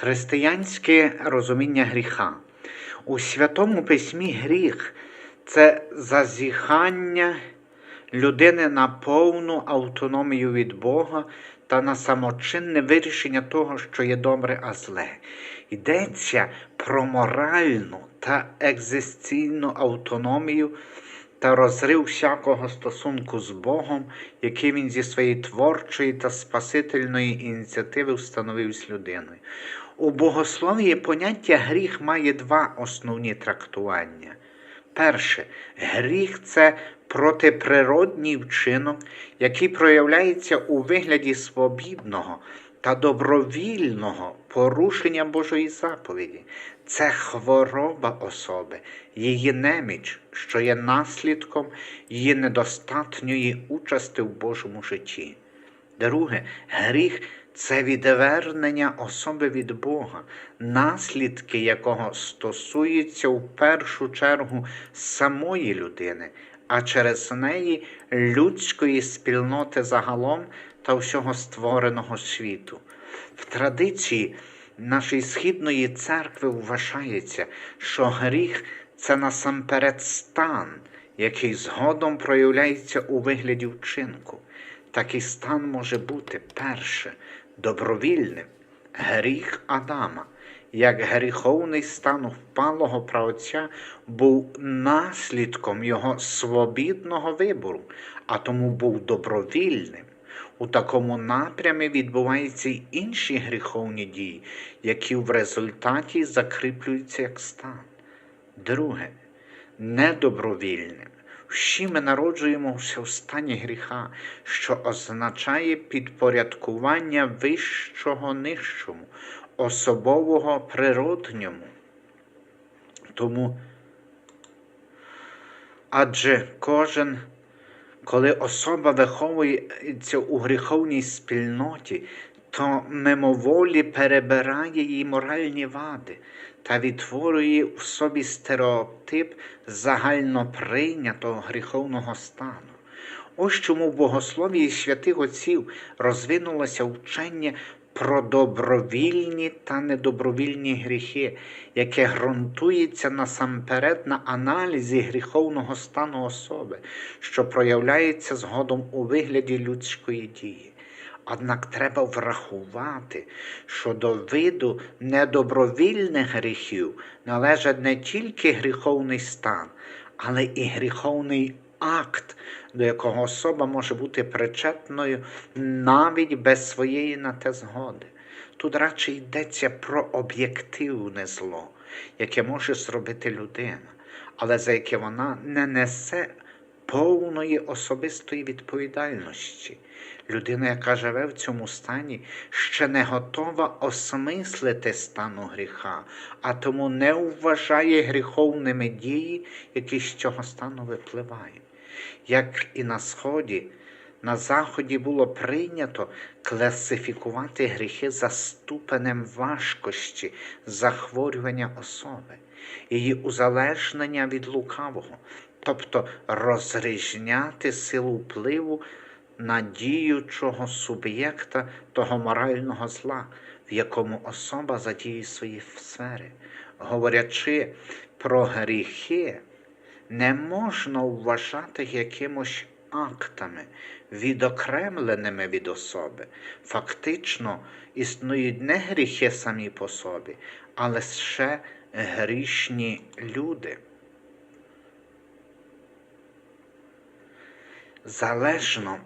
Християнське розуміння гріха. У Святому Письмі гріх це зазіхання людини на повну автономію від Бога та на самочинне вирішення того, що є добре, а зле. Йдеться про моральну та екзистенційну автономію та розрив всякого стосунку з Богом, який він зі своєї творчої та спасительної ініціативи встановив з людиною. У богослов'ї поняття гріх має два основні трактування. Перше, гріх це протиприродній вчинок, який проявляється у вигляді свобідного та добровільного порушення Божої заповіді. Це хвороба особи, її неміч, що є наслідком її недостатньої участі в Божому житті. Друге, гріх це відвернення особи від Бога, наслідки якого стосуються в першу чергу самої людини, а через неї людської спільноти загалом та всього створеного світу. В традиції нашої східної церкви вважається, що гріх це насамперед стан, який згодом проявляється у вигляді вчинку. Такий стан може бути перше добровільним гріх Адама, як гріховний стан впалого праотця був наслідком його свобідного вибору, а тому був добровільним. У такому напрямі відбуваються й інші гріховні дії, які в результаті закріплюються як стан. Друге, недобровільним. Всі ми народжуємося в стані гріха, що означає підпорядкування вищого нижчому, особового природньому. Тому, адже кожен, коли особа виховується у гріховній спільноті, то мимоволі перебирає її моральні вади та відтворює в собі стереотип загально прийнятого гріховного стану. Ось чому в богословії святих отців розвинулося вчення про добровільні та недобровільні гріхи, яке ґрунтується насамперед на аналізі гріховного стану особи, що проявляється згодом у вигляді людської дії. Однак треба врахувати, що до виду недобровільних гріхів належить не тільки гріховний стан, але і гріховний акт, до якого особа може бути причетною навіть без своєї на те згоди. Тут радше йдеться про об'єктивне зло, яке може зробити людина, але за яке вона не несе повної особистої відповідальності. Людина, яка живе в цьому стані, ще не готова осмислити стану гріха, а тому не вважає гріховними дії, які з цього стану випливають. Як і на Сході, на Заході було прийнято класифікувати гріхи за ступенем важкості захворювання особи, її узалежнення від лукавого, тобто розрізняти силу впливу на діючого суб'єкта того морального зла, в якому особа задіє свої сфери. Говорячи про гріхи, не можна вважати якимось актами, відокремленими від особи. Фактично існують не гріхи самі по собі, але ще грішні люди. Залежно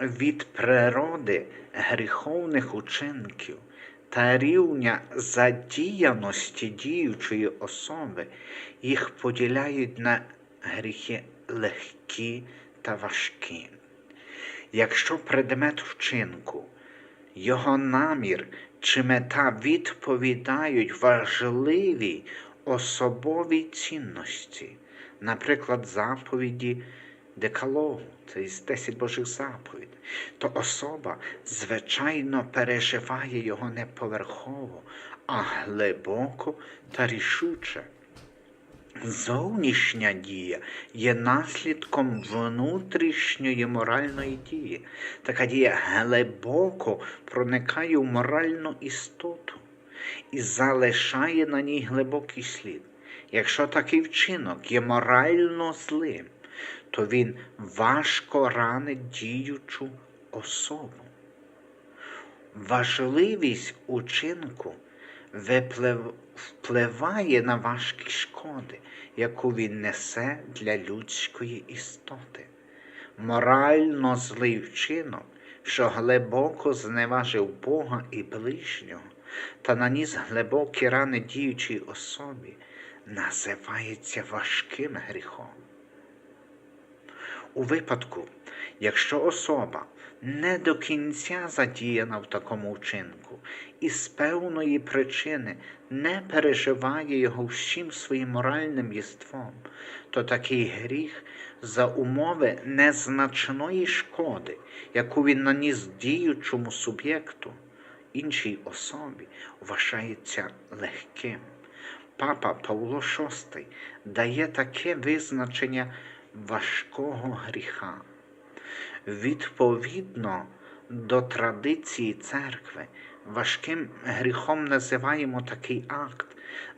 від природи гріховних учинків та рівня задіяності діючої особи, їх поділяють на гріхи легкі та важкі. Якщо предмет вчинку, його намір чи мета відповідають важливій особовій цінності, наприклад, заповіді Декалогу, це із 10 Божих заповідей, то особа, звичайно, переживає його не поверхово, а глибоко та рішуче. Зовнішня дія є наслідком внутрішньої моральної дії. Така дія глибоко проникає в моральну істоту. і залишає на ній глибокий слід. Якщо такий вчинок є морально злим, то він важко ранить діючу особу. Важливість учинку впливає на важкі шкоди, яку він несе для людської істоти. Морально злий вчинок, що глибоко зневажив Бога і ближнього та наніс глибокі рани діючій особі, називається важким гріхом. У випадку, якщо особа не до кінця задіяна в такому вчинку і з певної причини не переживає його всім своїм моральним єством, то такий гріх за умови незначної шкоди, яку він наніс діючому суб'єкту, іншій особі, вважається легким. Папа Павло VI дає таке визначення важкого гріха. Відповідно до традиції церкви, важким гріхом називаємо такий акт,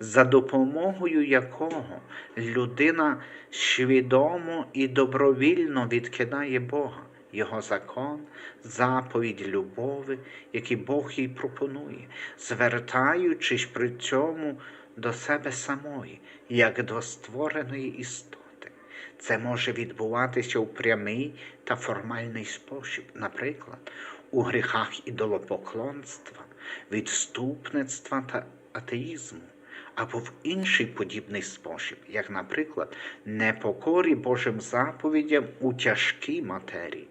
за допомогою якого людина свідомо і добровільно відкидає Бога, Його закон, заповідь любові, які Бог їй пропонує, звертаючись при цьому до себе самої, як до створеної істоти. Це може відбуватися у прямий та формальний спосіб, наприклад, у гріхах ідолопоклонства, відступництва та атеїзму, або в інший подібний спосіб, як, наприклад, непокорі Божим заповідям у тяжкій матерії.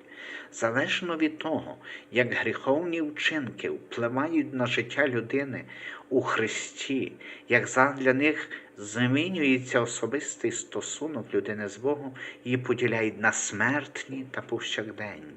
Залежно від того, як гріховні вчинки впливають на життя людини у Христі, як задля них змінюється особистий стосунок людини з Богом, її поділяють на смертні та повсякденні.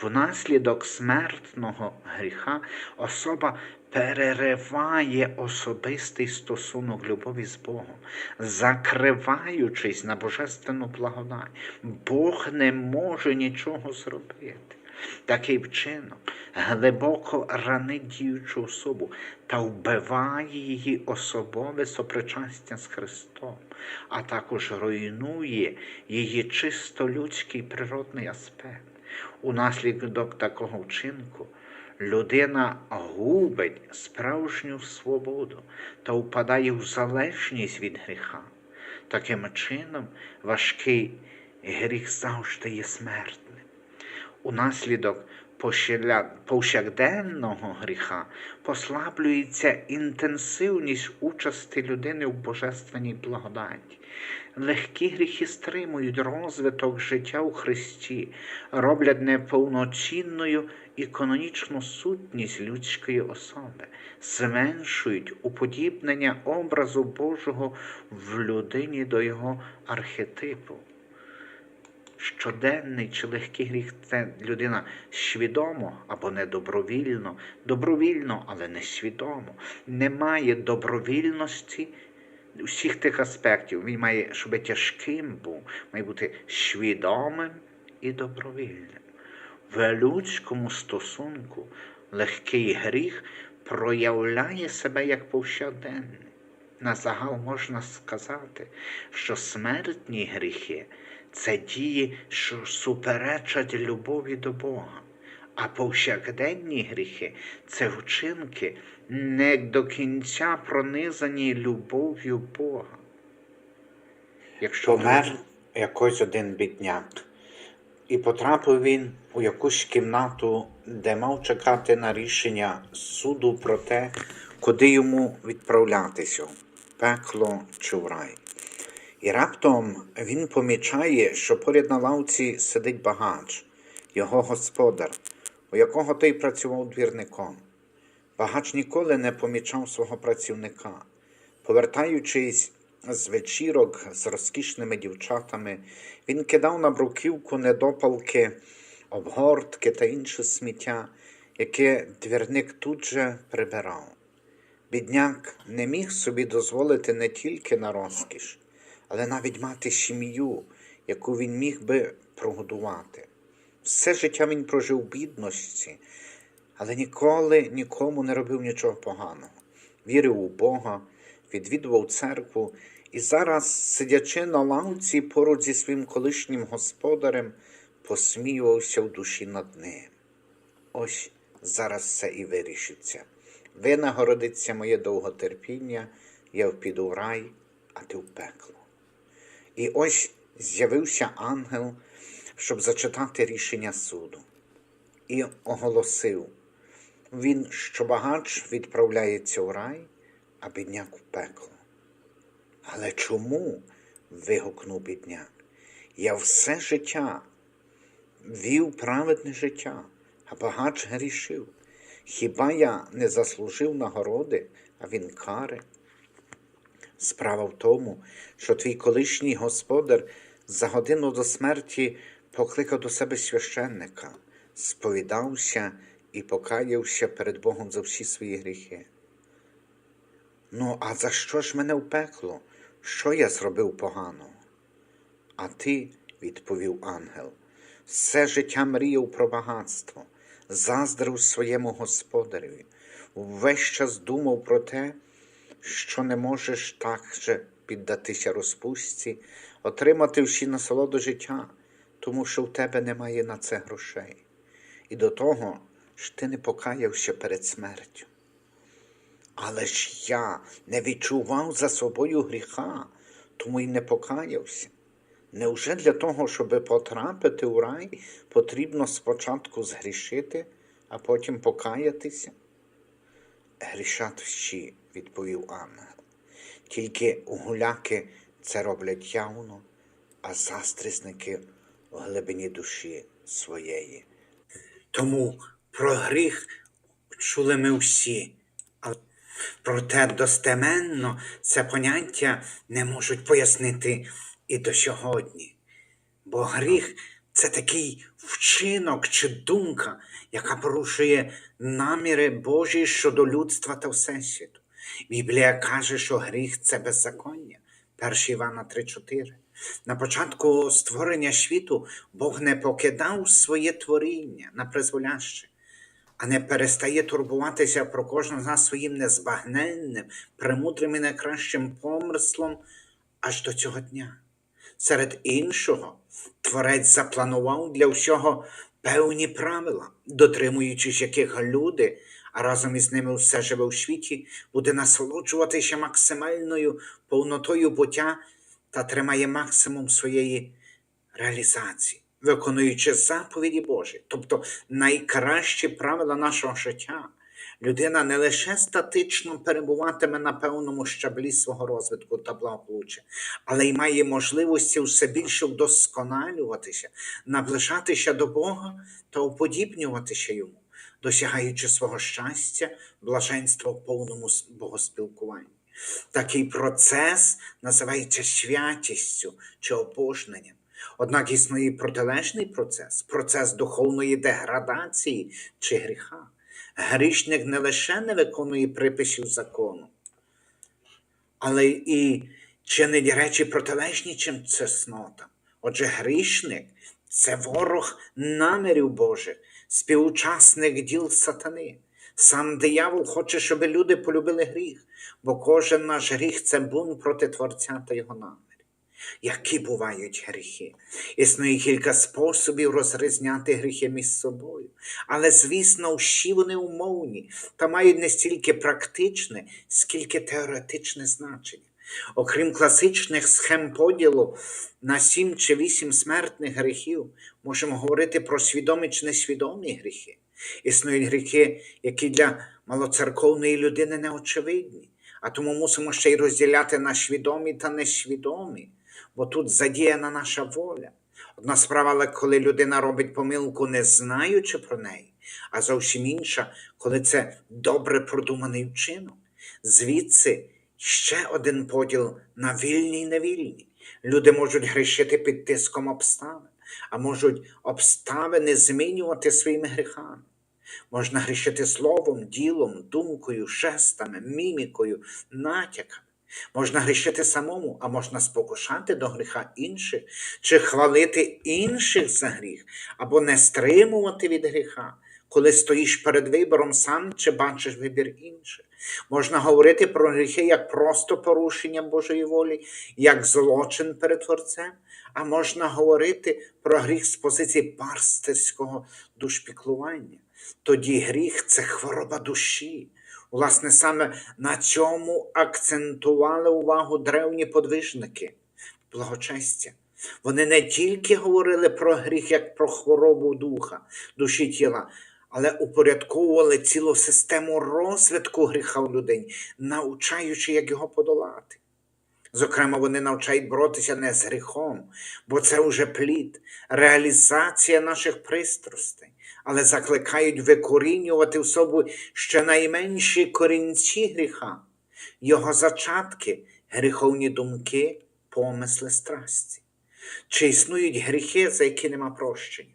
Внаслідок смертного гріха особа перериває особистий стосунок любові з Богом, закриваючись на божественну благодать. Бог не може нічого зробити. Такий вчинок глибоко ранить діючу особу та вбиває її особове сопричастя з Христом, а також руйнує її чисто людський природний аспект. Унаслідок такого вчинку людина губить справжню свободу та впадає в залежність від гріха. Таким чином, важкий гріх завжди є смертним. Унаслідок повсякденного гріха послаблюється інтенсивність участі людини в божественній благодаті. Легкі гріхи стримують розвиток життя у Христі, роблять неповноцінною і канонічну сутність людської особи, зменшують уподібнення образу Божого в людині до його архетипу щоденний чи легкий гріх це людина свідомо або недобровільно, добровільно, але не свідомо. Немає добровільності усіх тих аспектів. Він має, щоб тяжким був, має бути свідомим і добровільним. В людському стосунку легкий гріх проявляє себе як повсякденний. На загал можна сказати, що смертні гріхи це дії, що суперечать любові до Бога, а повсякденні гріхи це вчинки, не до кінця пронизані любов'ю Бога. Якщо помер якийсь один бідняк, і потрапив він у якусь кімнату, де мав чекати на рішення суду про те, куди йому відправлятися пекло чи в рай. І раптом він помічає, що поряд на лавці сидить багач, його господар, у якого той працював двірником. Багач ніколи не помічав свого працівника. Повертаючись з вечірок з розкішними дівчатами, він кидав на бруківку недопалки, обгортки та інше сміття, яке двірник тут же прибирав. Бідняк не міг собі дозволити не тільки на розкіш, але навіть мати сім'ю, яку він міг би прогодувати. Все життя він прожив в бідності, але ніколи нікому не робив нічого поганого. вірив у Бога, відвідував церкву і зараз, сидячи на лавці поруч зі своїм колишнім господарем, посміювався в душі над ним. Ось зараз все і вирішиться. Винагородиться моє довготерпіння, я піду в рай, а ти в пекло. І ось з'явився ангел, щоб зачитати рішення суду, і оголосив: він, що багач, відправляється в рай, а бідняк в пекло. Але чому? вигукнув бідняк. Я все життя вів праведне життя, а багач грішив. Хіба я не заслужив нагороди, а він кари? Справа в тому, що твій колишній господар за годину до смерті покликав до себе священника, сповідався і покаявся перед Богом за всі свої гріхи. Ну, а за що ж мене в пекло? Що я зробив погано? А ти, відповів ангел, все життя мріяв про багатство, заздрив своєму господареві, увесь час думав про те, що не можеш так же піддатися розпустці, отримати всі насолоду життя, тому що в тебе немає на це грошей. І до того ж ти не покаявся перед смертю. Але ж я не відчував за собою гріха, тому й не покаявся. Невже для того, щоб потрапити у рай, потрібно спочатку згрішити, а потім покаятися? Грішать всі, відповів ангел. Тільки гуляки це роблять явно, а застрисники в глибині душі своєї. Тому про гріх чули ми всі, але проте достеменно це поняття не можуть пояснити і до сьогодні. Бо гріх це такий вчинок чи думка, яка порушує наміри Божі щодо людства та всесвіту. Біблія каже, що гріх це беззаконня. 1 Івана 3,4. На початку створення світу Бог не покидав своє творіння на призволяще, а не перестає турбуватися про кожного з нас своїм незбагненним, премудрим і найкращим помислом аж до цього дня. Серед іншого, Творець запланував для всього певні правила, дотримуючись яких люди, а разом із ними все живе у світі, буде насолоджуватися максимальною повнотою буття та тримає максимум своєї реалізації, виконуючи заповіді Божі, тобто найкращі правила нашого життя. Людина не лише статично перебуватиме на певному щаблі свого розвитку та благополуччя, але й має можливості все більше вдосконалюватися, наближатися до Бога та уподібнюватися йому, досягаючи свого щастя, блаженства в повному богоспілкуванні. Такий процес називається святістю чи обожненням. Однак існує протилежний процес, процес духовної деградації чи гріха. Грішник не лише не виконує приписів закону, але і чинить речі протилежні, чим чеснотам. Отже, грішник це ворог намірів Божих, співучасник діл сатани. Сам диявол хоче, щоб люди полюбили гріх, бо кожен наш гріх це бунт проти Творця та його намірів. Які бувають гріхи? Існує кілька способів розрізняти гріхи між собою. Але, звісно, всі вони умовні та мають не стільки практичне, скільки теоретичне значення. Окрім класичних схем поділу на сім чи вісім смертних гріхів, можемо говорити про свідомі чи несвідомі гріхи. Існують гріхи, які для малоцерковної людини неочевидні, а тому мусимо ще й розділяти на свідомі та несвідомі, бо тут задіяна наша воля. Одна справа, коли людина робить помилку, не знаючи про неї, а зовсім інша, коли це добре продуманий вчинок. Звідси ще один поділ на вільні й невільні. Люди можуть грішити під тиском обставин, а можуть обставини змінювати своїми гріхами. Можна грішити словом, ділом, думкою, жестами, мімікою, натяками. Можна грішити самому, а можна спокушати до гріха інших, чи хвалити інших за гріх, або не стримувати від гріха, коли стоїш перед вибором сам чи бачиш вибір інших. Можна говорити про гріхи як просто порушення Божої волі, як злочин перед Творцем, а можна говорити про гріх з позиції парстерського душпіклування. Тоді гріх це хвороба душі. Власне, саме на цьому акцентували увагу древні подвижники благочестя. Вони не тільки говорили про гріх як про хворобу духа, душі тіла, але упорядковували цілу систему розвитку гріха в людині, навчаючи, як його подолати. Зокрема, вони навчають боротися не з гріхом, бо це вже плід, реалізація наших пристрастей, але закликають викорінювати в собі ще найменші корінці гріха, його зачатки, гріховні думки, помисли, страсті. Чи існують гріхи, за які нема прощення?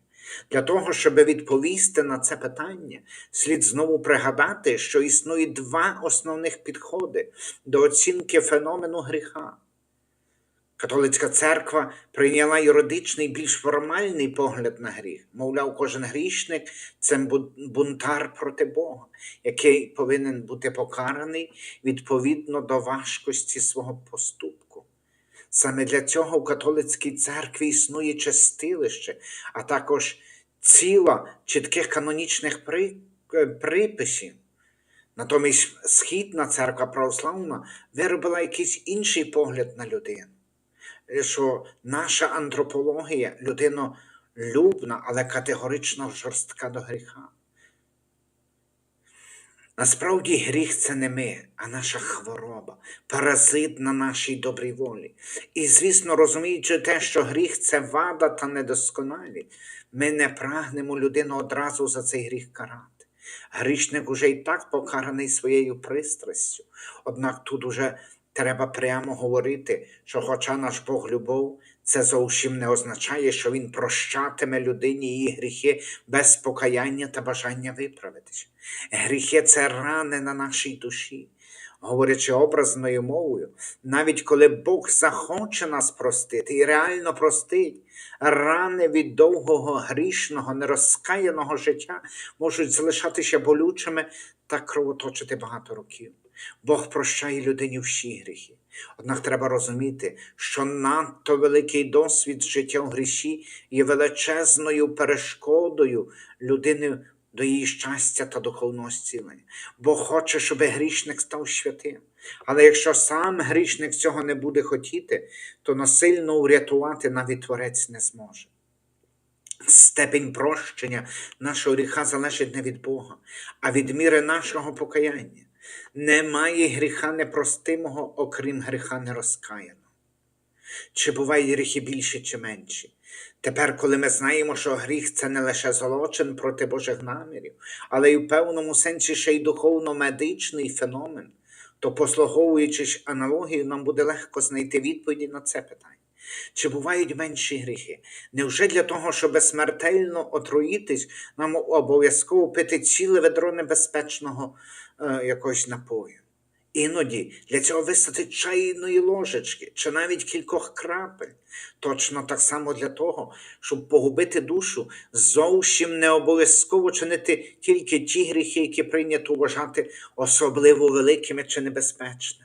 Для того, щоб відповісти на це питання, слід знову пригадати, що існують два основних підходи до оцінки феномену гріха. Католицька церква прийняла юридичний, більш формальний погляд на гріх. Мовляв, кожен грішник це бунтар проти Бога, який повинен бути покараний відповідно до важкості свого поступку. Саме для цього в католицькій церкві існує чистилище, а також ціла чітких канонічних при- е, приписів. Натомість Східна церква православна виробила якийсь інший погляд на людину, що наша антропологія людинолюбна, але категорично жорстка до гріха. Насправді гріх це не ми, а наша хвороба, паразит на нашій добрій волі. І, звісно, розуміючи те, що гріх це вада та недосконалість, ми не прагнемо людину одразу за цей гріх карати. Грішник уже і так покараний своєю пристрастю. Однак тут уже треба прямо говорити, що, хоча наш Бог любов, це зовсім не означає, що Він прощатиме людині її гріхи без покаяння та бажання виправитися. Гріхи це рани на нашій душі. Говорячи образною мовою, навіть коли Бог захоче нас простити і реально простить, рани від довгого грішного, нерозкаяного життя можуть залишатися болючими та кровоточити багато років. Бог прощає людині всі гріхи. Однак треба розуміти, що надто великий досвід життя в гріші є величезною перешкодою людини до її щастя та духовного зцілення. Бог хоче, щоб грішник став святим. Але якщо сам грішник цього не буде хотіти, то насильно врятувати навіть творець не зможе. Степень прощення нашого гріха залежить не від Бога, а від міри нашого покаяння. Немає гріха непростимого, окрім гріха нерозкаяного. Чи бувають гріхи більші чи менші? Тепер, коли ми знаємо, що гріх це не лише злочин проти Божих намірів, але й в певному сенсі ще й духовно-медичний феномен, то, послуговуючись аналогією, нам буде легко знайти відповіді на це питання. Чи бувають менші гріхи? Невже для того, щоб смертельно отруїтись, нам обов'язково пити ціле ведро небезпечного е, якогось напою? Іноді для цього вистачить чайної ложечки чи навіть кількох крапель. Точно так само для того, щоб погубити душу, зовсім не обов'язково чинити тільки ті гріхи, які прийнято вважати особливо великими чи небезпечними.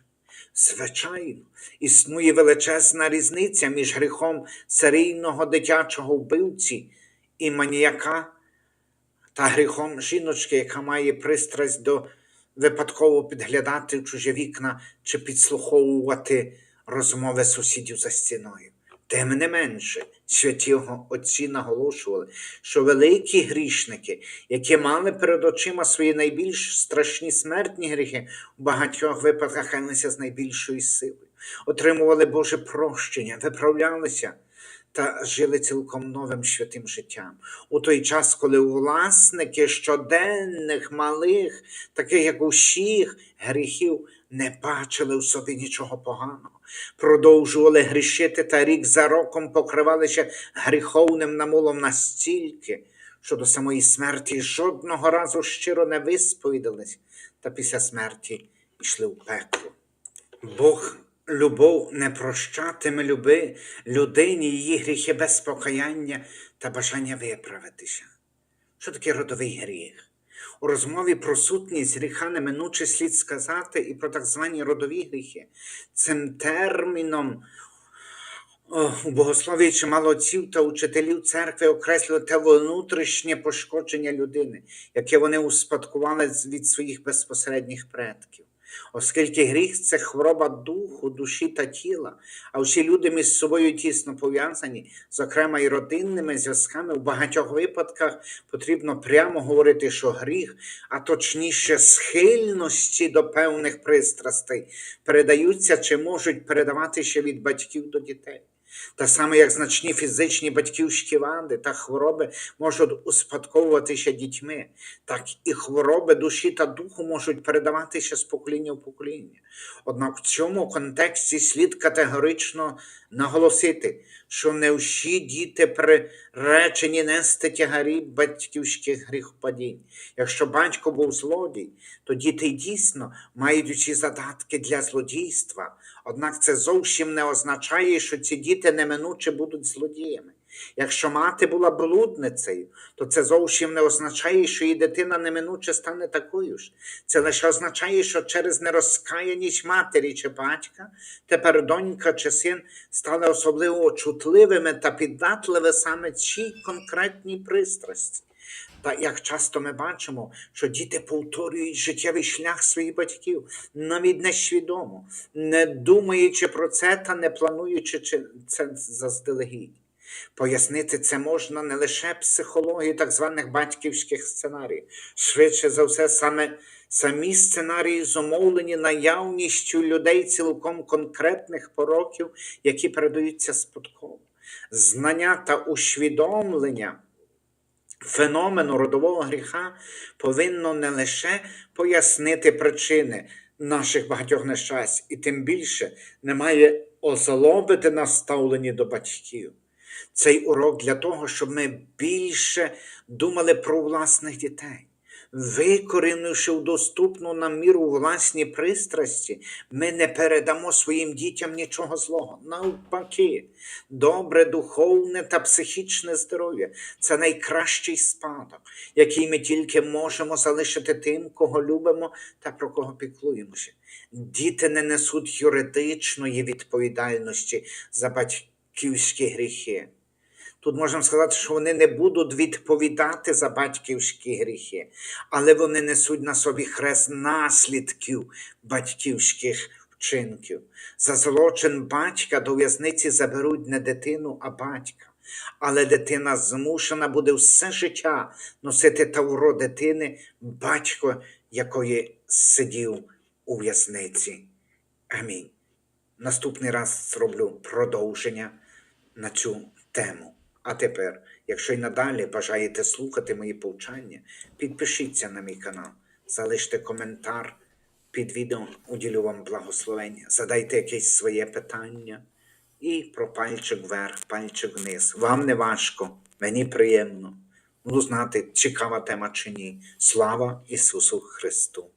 Звичайно, існує величезна різниця між гріхом серійного дитячого вбивці і маніяка та гріхом жіночки, яка має пристрасть до випадково підглядати в чужі вікна чи підслуховувати розмови сусідів за стіною. Тим не менше, святі отці наголошували, що великі грішники, які мали перед очима свої найбільш страшні смертні гріхи, у багатьох випадках ганилися з найбільшою силою, отримували Боже прощення, виправлялися та жили цілком новим святим життям. У той час, коли власники щоденних малих, таких як усіх гріхів, не бачили в собі нічого поганого, продовжували грішити та рік за роком покривалися гріховним намулом настільки, що до самої смерті жодного разу щиро не висповідались, та після смерті йшли в пекло. Бог любов не прощатиме люби людині її гріхи без покаяння та бажання виправитися. Що таке родовий гріх? У розмові про сутність гріха неминуче слід сказати і про так звані родові гріхи. Цим терміном у богословії чимало отців та учителів церкви окреслює те внутрішнє пошкодження людини, яке вони успадкували від своїх безпосередніх предків. Оскільки гріх це хвороба духу, душі та тіла, а всі люди між собою тісно пов'язані, зокрема і родинними зв'язками, в багатьох випадках потрібно прямо говорити, що гріх, а точніше схильності до певних пристрастей, передаються чи можуть передаватися від батьків до дітей. Та саме як значні фізичні батьківські вади та хвороби можуть успадковуватися дітьми, так і хвороби душі та духу можуть передаватися з покоління в покоління. Однак в цьому контексті слід категорично наголосити, що не всі діти приречені нести тягарі батьківських гріхопадінь. Якщо батько був злодій, то діти дійсно мають усі задатки для злодійства. Однак це зовсім не означає, що ці діти неминуче будуть злодіями. Якщо мати була блудницею, то це зовсім не означає, що її дитина неминуче стане такою ж. Це лише означає, що через нерозкаяність матері чи батька тепер донька чи син стали особливо чутливими та піддатливими саме цій конкретній пристрасті. Та як часто ми бачимо, що діти повторюють життєвий шлях своїх батьків, навіть несвідомо, не думаючи про це та не плануючи чи- це заздалегідь. Пояснити це можна не лише психологією так званих батьківських сценаріїв. Швидше за все, саме самі сценарії зумовлені наявністю людей цілком конкретних пороків, які передаються спадково. Знання та усвідомлення феномену родового гріха повинно не лише пояснити причини наших багатьох нещасть, і тим більше не має озлобити нас ставлені до батьків. Цей урок для того, щоб ми більше думали про власних дітей. Викорінивши в доступну нам міру власні пристрасті, ми не передамо своїм дітям нічого злого. Навпаки, добре духовне та психічне здоров'я це найкращий спадок, який ми тільки можемо залишити тим, кого любимо та про кого піклуємося. Діти не несуть юридичної відповідальності за батьківські гріхи. Тут можна сказати, що вони не будуть відповідати за батьківські гріхи, але вони несуть на собі хрест наслідків батьківських вчинків. За злочин батька до в'язниці заберуть не дитину, а батька. Але дитина змушена буде все життя носити тавро дитини, батько якої сидів у в'язниці. Амінь. Наступний раз зроблю продовження на цю тему. А тепер, якщо й надалі бажаєте слухати мої повчання, підпишіться на мій канал, залиште коментар під відео, уділю вам благословення, задайте якесь своє питання і про пальчик вверх, пальчик вниз. Вам не важко, мені приємно. Буду знати, цікава тема чи ні. Слава Ісусу Христу!